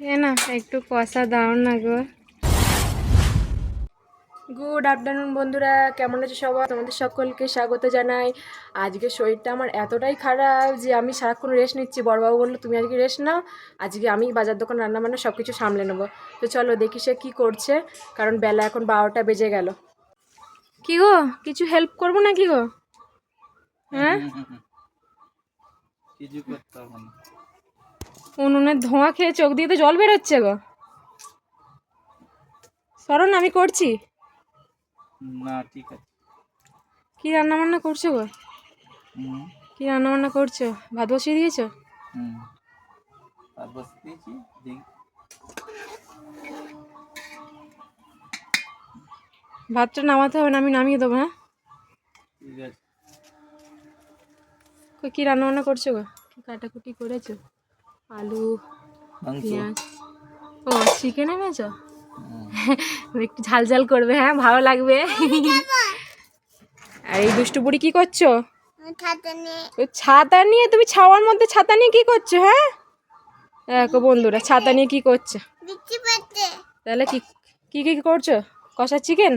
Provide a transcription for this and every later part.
এ না একটু কষা দাও না গো। গুড আফটারনুন বন্ধুরা কেমন আছে সবাই? তোমাদের সকলকে স্বাগত জানাই। আজকে শরীরটা আমার এতটাই খারাপ যে আমি সারাক্ষণ রেস্ট নিচ্ছি। বড়বাবু বলল তুমি আজকে রেস্ট নাও আজকে আমি বাজার দোকান রান্না বান্না সব কিছু সামলে নেব। তো চলো দেখি সে কী করছে কারণ বেলা এখন বারোটা বেজে গেল। কি গো কিছু হেল্প করব না কি গো? হ্যাঁ? কিছু করতে হবে না। উনুনের ধোঁয়া খেয়ে চোখ দিয়ে তো জল বেরোচ্ছে গো। সরণ আমি করছি? না ঠিক আছে। কি রান্না বান্না করছ গো? কি রান্না বান্না করছ? ভাত বসিয়ে দিয়েছ? হুম। আর বসে দিয়েছি ভাতটা নামাতে হবে না আমি নামিয়ে দেবো হ্যাঁ? ঠিক আছে। কি রান্না বান্না করছ গো? কি কাটাকুটি করেছ? আলু পেঁয়াজ। ও চিকেন এনেছো। একটু ঝাল ঝাল করবে হ্যাঁ? ভালো লাগবে। আর এই দুষ্টু বুড়ি কি করছ? ছাতা নিয়ে তুমি ছাওয়ার মধ্যে ছাতা নিয়ে কি করছ হ্যাঁ? দেখো বন্ধুরা ছাতা নিয়ে কি করছ? তাহলে কি কি কি করছ? কষা চিকেন?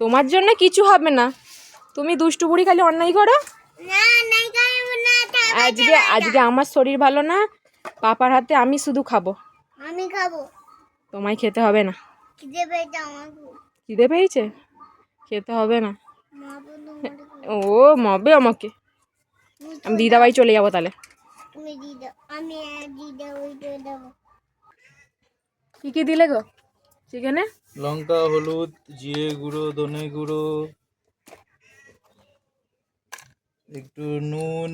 তোমার জন্য কিছু হবে না। তুমি দুষ্টু বুড়ি খালি অন্যায় করো? আজকে আজকে আমার শরীর ভালো না। পাপার হাতে আমি শুধু খাব। আমি খাব। তোমায় খেতে হবে না। খিদে পেয়েছে আমার খিদে পেয়েছে? খেতে হবে না। ও মবে আমাকে। আমি দিদাবাই চলে যাব তাহলে। কি কি দিলে গো? চিকেনে? লঙ্কা হলুদ জিরে গুঁড়ো ধনে গুঁড়ো একটু নুন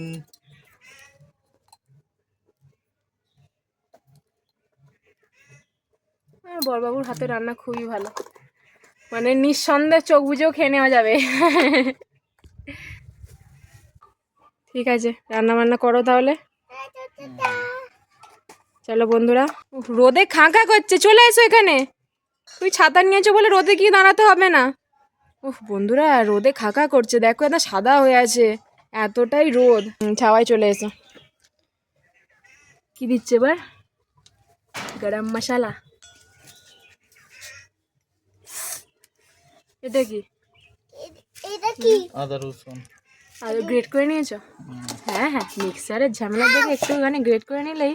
বড়বাবুর হাতে রান্না খুবই ভালো। মানে নিঃসন্দেহে চোখ বুঝেও খেয়ে নেওয়া যাবে। ঠিক আছে রান্না বান্না করো তাহলে। চলো বন্ধুরা রোদে খাঁকা করছে, চলে এসো এখানে। তুই ছাতা নিয়েছো বলে রোদে কি দাঁড়াতে হবে না? উফ, বন্ধুরা, রোদে খাঁকা করছে, দেখো এটা সাদা হয়ে আছে, এতটাই রোদ। ছাওয়ায় চলে এসো। কি দিচ্ছে এবার? গরম মশলা। এটা কি? এটা কি? আদা রসুন। আর গ্রেট করে নিয়েছো? হ্যাঁ হ্যাঁ মিক্সারের ঝামেলা দেখে একটুখানি গ্রেট করে নিলেই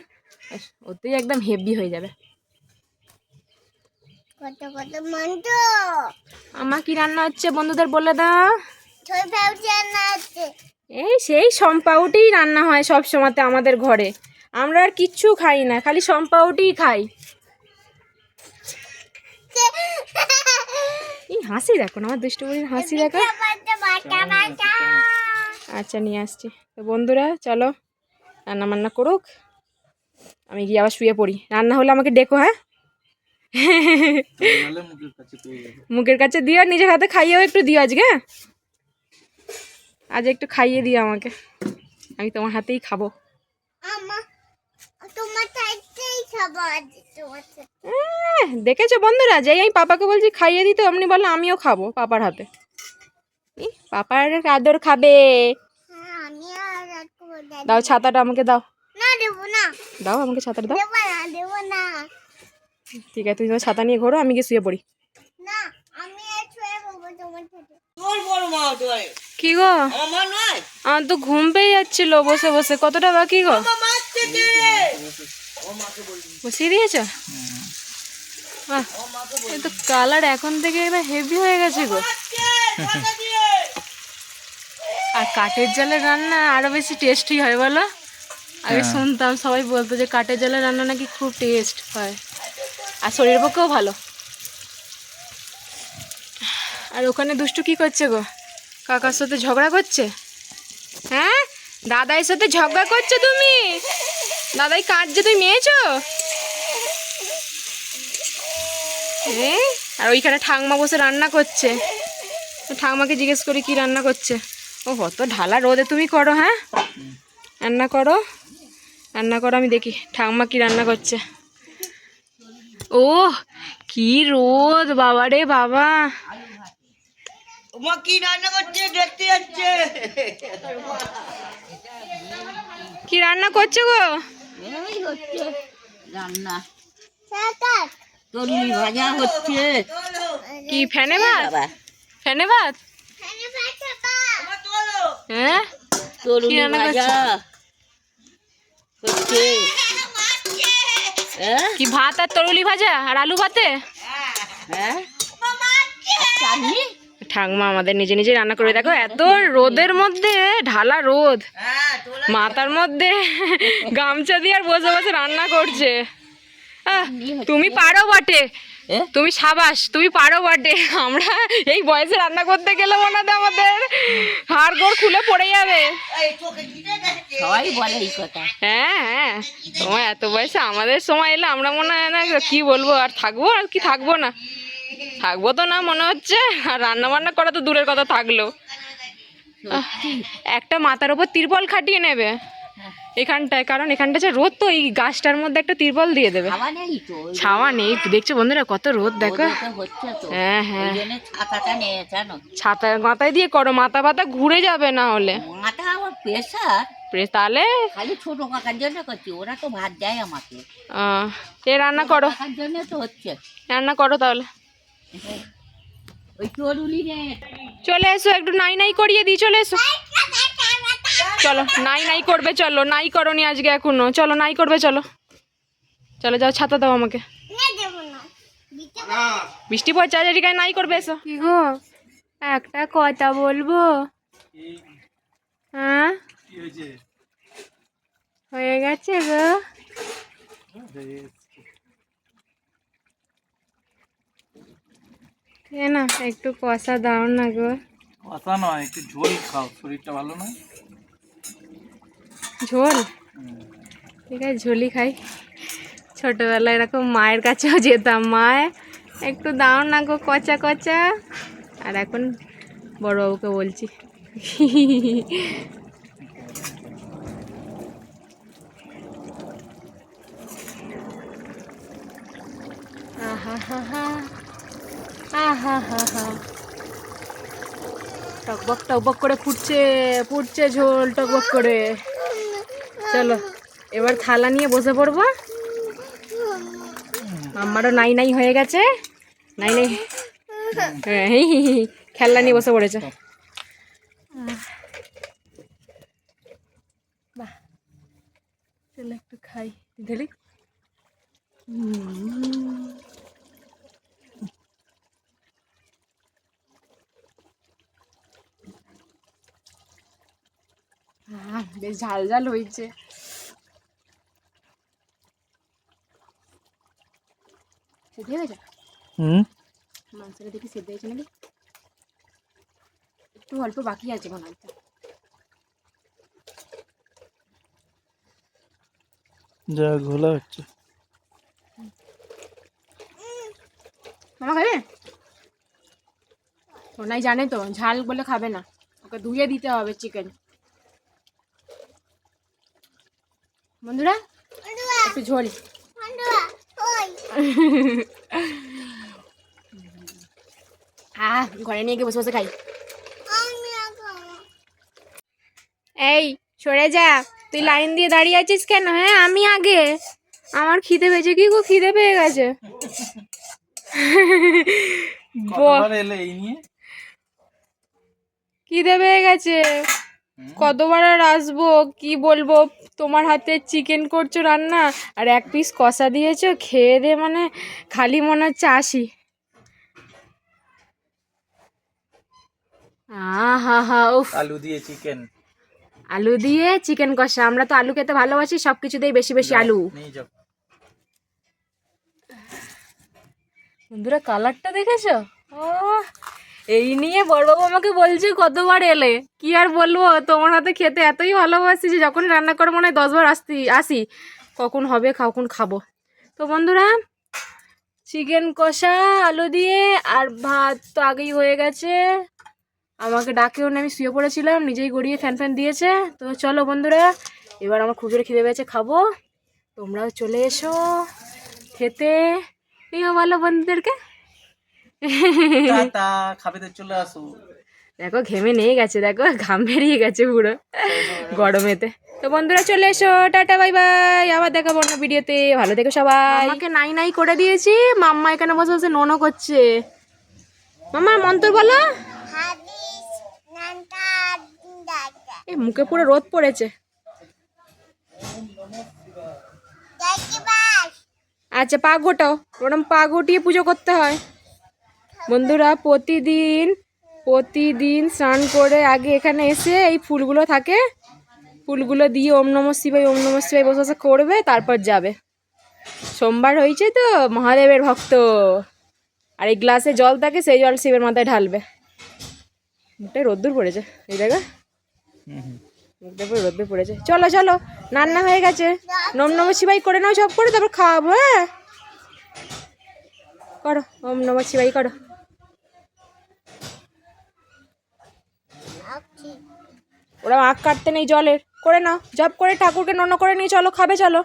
ব্যাস, ওতেই একদম হেভি হয়ে যাবে। কত আমার কি রান্না হচ্ছে বন্ধুদের বলে দাও। ছয় রান্না এই সেই সম্পাউটেই রান্না হয় সব সময়তে আমাদের ঘরে। আমরা আর কিচ্ছু খাই না খালি সম্পাউটেই খাই। এই হাসি দেখো না আমার দুষ্টু বুড়ির হাসি দেখো। আচ্ছা নিয়ে আসছি। তো বন্ধুরা চলো রান্না বান্না করুক। আমি গিয়ে আবার শুয়ে পড়ি। রান্না হলে আমাকে ডেকো হ্যাঁ? কাছে মুখের কাছে দিও নিজের হাতে খাইয়েও একটু দিও আজকে হ্যাঁ? আজ একটু খাইয়ে দিও আমাকে। আমি তোমার হাতেই খাব আমা তোমার সাইডেই খাব আজ তোমার সাথে। এহ, দেখেছ বন্ধুরা যেই আমি পাপাকে বলছি খাইয়ে দিতে অমনি বলল আমিও খাব পাপার হাতে। পাপার আদর খাবে। হ্যাঁ দাও ছাতাটা আমাকে দাও। না দেবো না দাও আমাকে ছাতাটা দাও। দেবো না দেবো না ঠিক আছে তুমি তোমার ছাতা নিয়ে ঘোরো আমি গিয়ে শুয়ে পড়ি। না আমি আর ছুঁয়ে বলব তোমার সাথে কি গো আমার তো ঘুম পেয়ে যাচ্ছিল বসে বসে। কতটা বাকি গো? বসিয়ে দিয়েছ? বাহ এই তো কালার এখন থেকে এবার হেভি হয়ে গেছে গো। আর কাঠের জালের রান্না আরও বেশি টেস্টি হয় বলো? আগে শুনতাম সবাই বলতো যে কাঠের জালের রান্না নাকি খুব টেস্ট হয়। আর শরীরের পক্ষেও ভালো। আর ওখানে দুষ্টু কি করছে গো? কাকার সাথে ঝগড়া করছে? হ্যাঁ? দাদাইর সাথে ঝগড়া করছ তুমি? দাদাই কাঁদছে তুমি মেয়েছো? এ, আর ওইখানে ঠাকমা বসে রান্না করছে। তো ঠাকমাকে জিজ্ঞেস করি কি রান্না করছে? ও কত ঢালা রোদে তুমি করো হ্যাঁ? রান্না করো? রান্না করো আমি দেখি ঠাকমা কি রান্না করছে। ও কি রোদ বাবা রে বাবা! মা কি রান্না করছে? দেখতে যাচ্ছে। কি রান্না করছ গো? রান্না। কাকাক ভাজা হচ্ছে কি ফ্যানে ভাত? ফ্যানে ভাত? হ্যাঁ? তরুলি রান্না ভাজা হচ্ছে হ্যাঁ? কি ভাত আর তরুলি ভাজা আর আলু ভাতে? হ্যাঁ? চাটনি? ঠাকমা আমাদের নিজে নিজে রান্না করে দেখো এত রোদের মধ্যে ঢালা রোদ। মাথার মধ্যে গামছা দিয়ে আর বসে বসে রান্না করছে। তুমি পারো বটে। তুমি সাবাস তুমি পারো বটে। আমরা এই বয়সে রান্না করতে গেলে মনে হয় আমাদের হাড় গোড় খুলে পড়ে যাবে। সবাই বলে এই কথা। হ্যাঁ হ্যাঁ। তোমার এত বয়সে আমাদের সময় এলে আমরা মনে হয় না কি বলব আর থাকব আর কি থাকব না। থাকব তো না মনে হচ্ছে আর রান্না বান্না করা তো দূরের কথা থাকল। একটা মাথার ওপর তিরপল খাটিয়ে নেবে। এখানটায় কারণ এখানটা যে রোদ তো এই গাছটার মধ্যে একটা তিরপল দিয়ে দেবে। ছাওয়া নেই দেখছ বন্ধুরা কত রোদ দেখো। হ্যাঁ হ্যাঁ। ছাতা মাথায় দিয়ে করো মাথা পাতা ঘুরে যাবে না হলে। মাথা আমার প্রেশার তাহলে? খালি ছোট কাকার জন্য করছি ওরা তো ভাত দেয় আমাকে। এ রান্না করো। জন্য তো হচ্ছে। রান্না করো তাহলে। ওই তরুলি রে চলে এসো একটু নাই নাই করিয়ে দিই চলে এসো। চলো নাই নাই করবে চলো নাই করনি আজকে এখনও। চলো নাই করবে চলো। চলো যাও ছাতা দাও আমাকে। নে দেব না দিতে বৃষ্টি পড়ছে আজ এদিকে নাই করবে এসো। কি গো? একটা কথা বলব? হ্যাঁ? হয়ে গেছে গো? না একটু কষা দাও না গো। কথা নয় একটু ঝোল খাও শরীরটা ভালো নয়? ঝোল? ঠিক আছে, ঝোলই খাই। ছোটোবেলায় এরকম মায়ের কাছেও যেতাম। মায় একটু দাও না গো, কচা কচা। আর এখন বড়বাবুকে বলছি। টকবক টকবক করে ফুটছে ফুটছে ঝোল, টকবক করে। চলো এবার থালা নিয়ে বসে পড়ব। আমারও নাই নাই হয়ে গেছে। নাই নাই। হ্যাঁ, খেলনা নিয়ে বসে পড়েছে। একটু খাই। ঢেলি বেশ ঝাল ঝাল হয়েছে। সেদ্ধ হয়ে গেছে? হুম। মাংসটা দেখি সেদ্ধ হয়েছে নাকি? একটু অল্প বাকি আছে হচ্ছে যা ঘোলা হচ্ছে। মামা খাবে? সোনাই জানে তো ঝাল বলে খাবে না। ওকে ধুয়ে দিতে হবে চিকেন বন্ধুরা একটু ঝোল। আহ ঘরে নিয়ে গিয়ে বসে বসে খাই। আমি আগে এই সরে যা। তুই লাইন দিয়ে দাঁড়িয়ে আছিস কেন? হ্যাঁ আমি আগে। আমার খিদে পেয়েছে কি গো? খিদে পেয়ে গেছে। খিদে পেয়ে গেছে। কতবার আর আসব? কি বলব? তোমার হাতে চিকেন করছ রান্না আর এক পিস কষা দিয়েছ খেয়ে দে মানে খালি মনে হচ্ছে আসি। আহা হা উফ। আলু দিয়ে চিকেন আলু দিয়ে চিকেন কষা। আমরা তো আলু খেতে ভালোবাসি সব কিছুতেই বেশি বেশি আলু। বন্ধুরা কালারটা দেখেছ? ও এই নিয়ে বড়বাবু আমাকে বলছে কতবার এলে। কি আর বলব, তোমার হাতে খেতে এতই ভালোবাসি যে যখন রান্না করে মনে হয় দশবার আসতি, আসি, কখন হবে কখন খাব। তো বন্ধুরা, চিকেন কষা, আলু দিয়ে আর ভাত তো আগেই হয়ে গেছে। আমাকে ডাকেও না, আমি শুয়ে পড়েছিলাম, নিজেই গড়িয়ে ফ্যান ফ্যান দিয়েছে। তো চলো বন্ধুরা, এবার আমার খুব জোরে খিদে পেয়েছে, খাব। তোমরাও চলে এসো, খেতে। প্রিয় ভালো বন্ধুদেরকে। টাটা খাবে তো চলে আসো। দেখো ঘেমে নিয়ে গেছে দেখো ঘাম বেরিয়ে গেছে পুরো গরমেতে। তো বন্ধুরা চলে এসো টাটা বাই বাই। আবার দেখাবো অন্য ভিডিওতে। ভালো থেকো সবাই। আমাকে নাই নাই করে দিয়েছি মাম্মা এখানে বসে বসে নোনো করছে। মাম্মা মন্ত্র বলো। হাদিস নান্তা দাদা এই মুখে পুরো রোদ পড়েছে। আচ্ছা পা গোটাও ওরম পা গুটিয়ে পুজো করতে হয়। বন্ধুরা, প্রতিদিন প্রতিদিন স্নান করে আগে এখানে এসে এই ফুলগুলো থাকে। ফুলগুলো দিয়ে ওম নম শিবাই ওম নম শিবাই বসে বসে করবে, তারপর যাবে। সোমবার হয়েছে তো, মহাদেবের ভক্ত। আর এই গ্লাসে জল থাকে, সেই জল শিবের মাথায় ঢালবে। মুখটাই রোদ্দুর পড়েছে, এই জায়গা মুখটা রোদ্দুর পড়েছে। চলো চলো, রান্না হয়ে গেছে। নম নম শিবাই করে নাও, সব করে, তারপর খাওয়াবো হ্যাঁ? করো, ওম নম শিবাই করো। ওরা আঁক কাটতে নেই জলের। করে নাও, জব করে ঠাকুরকে নন্য করে নিয়ে চলো, খাবে, চলো।